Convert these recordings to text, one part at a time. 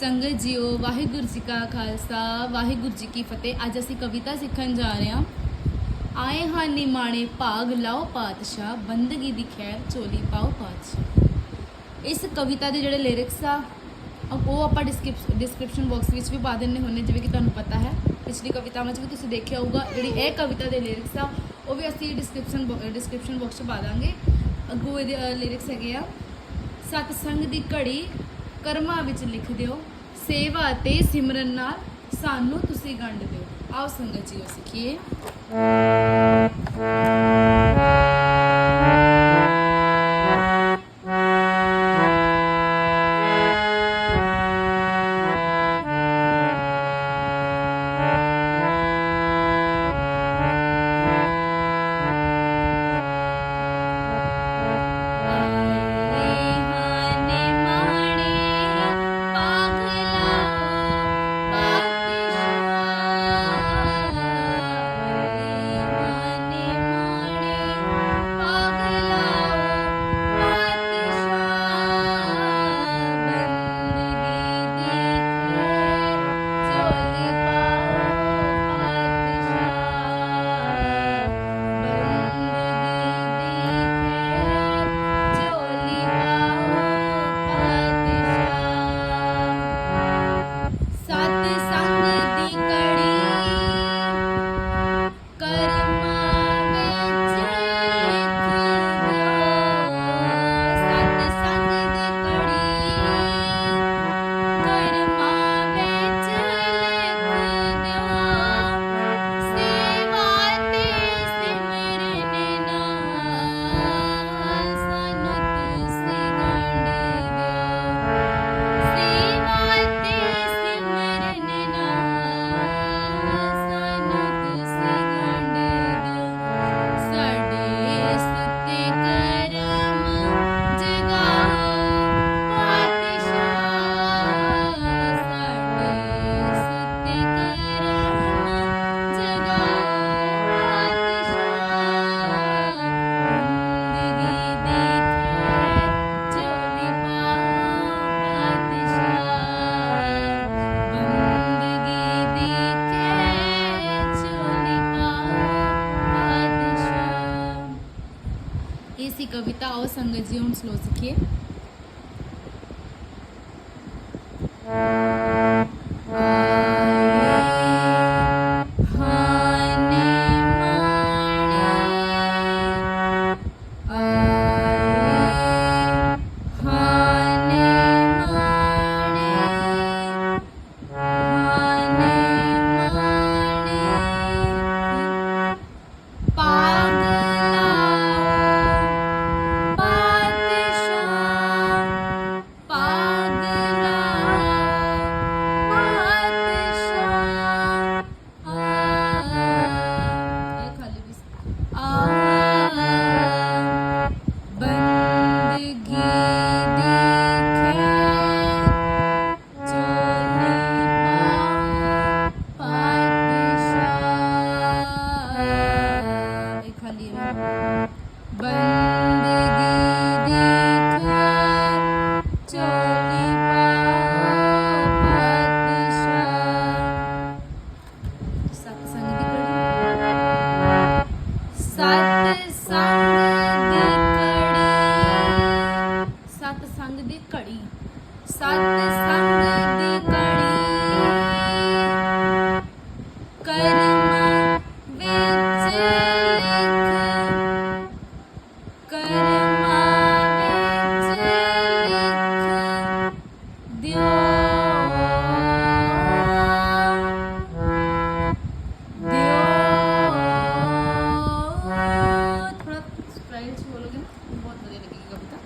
ਸੰਗਤ ਜੀਓ। ਵਾਹਿਗੁਰੂ ਜੀ ਕਾ ਖਾਲਸਾ, ਵਾਹਿਗੁਰੂ ਜੀ ਕੀ ਫਤਿਹ। ਅੱਜ ਅਸੀਂ ਕਵਿਤਾ ਸਿੱਖਣ ਜਾ ਰਹੇ ਹਾਂ। ਆਏ ਹਾਂ ਨਿਮਾਣੇ ਭਾਗ, ਲਾਓ ਪਾਤਸ਼ਾਹ, ਬੰਦਗੀ ਦੀ ਖੈਰ ਚੋਲੀ ਪਾਓ ਪਾਤਸ਼ਾਹ। ਇਸ ਕਵਿਤਾ ਦੇ ਜਿਹੜੇ ਲਿਰਿਕਸ ਆ, ਉਹ ਆਪਾਂ ਡਿਸਕ੍ਰਿਪਸ਼ਨ ਬਾਕਸ ਵਿੱਚ ਵੀ ਪਾ ਦਿੰਨੇ ਹੁੰਨੇ ਜਿਵੇਂ ਕਿ ਤੁਹਾਨੂੰ ਪਤਾ ਹੈ। ਪਿਛਲੀ ਕਵਿਤਾਵਾਂ 'ਚ ਵੀ ਤੁਸੀਂ ਦੇਖਿਆ ਹੋਊਗਾ, ਜਿਹੜੀ ਇਹ ਕਵਿਤਾ ਦੇ ਲਿਰਿਕਸ ਆ, ਉਹ ਵੀ ਅਸੀਂ ਡਿਸਕ੍ਰਿਪਸ਼ਨ ਡਿਸਕ੍ਰਿਪਸ਼ਨ ਬਾਕਸ 'ਚ ਪਾ ਦਾਂਗੇ। ਅੱਗੋਂ ਇਹਦੇ ਲਿਰਿਕਸ ਹੈਗੇ ਆ। ਸਤਸੰਗ ਦੀ ਘੜੀ ਕਰਮਾਂ ਵਿੱਚ ਲਿਖ ਦਿਓ, ਸੇਵਾ ਤੇ ਸਿਮਰਨ ਨਾਲ ਸਾਨੂੰ ਤੁਸੀਂ ਗੰਢ ਦਿਓ। ਆਓ ਸੰਗਤ ਜੀਓ ਸਿੱਖੀਏ ਪਾਤਸ਼ਾਹ ਇਹ ਸੀ ਕਵਿਤਾ ਆਓ ਸੰਗਤ ਜੀ சொல்லுங்க ஒன்பது இருக்கு இங்கே பார்த்தா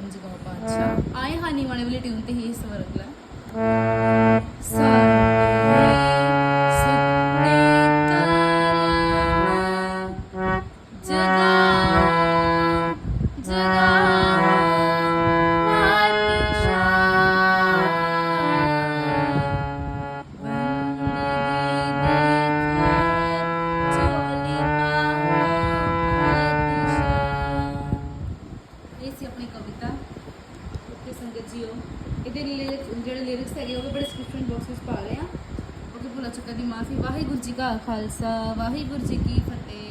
समजून घेवपाचें हांवें आहा न्ही कोणे रिलेटिव्ह ते ही दवरतलें ਕਵਿਤਾ ਓਕੇ ਸੰਗਤ ਜੀਓ ਇਹਦੇ ਲਿਰਿਕਸ ਜਿਹੜੇ ਲਿਰਿਕਸ ਹੈਗੇ, ਉਹ ਵੀ ਬੜੇ ਡਿਸਕ੍ਰਿਪਸ਼ਨ ਬਾਕਸ ਵਿੱਚ ਪਾ ਰਹੇ ਆ। ਓਕੇ ਭੁੱਲਾ ਚੁੱਕਾ ਦੀ ਮਾਫੀ। ਵਾਹਿਗੁਰੂ ਜੀ ਕਾ ਖਾਲਸਾ, ਵਾਹਿਗੁਰੂ ਜੀ ਕੀ ਫਤਿਹ।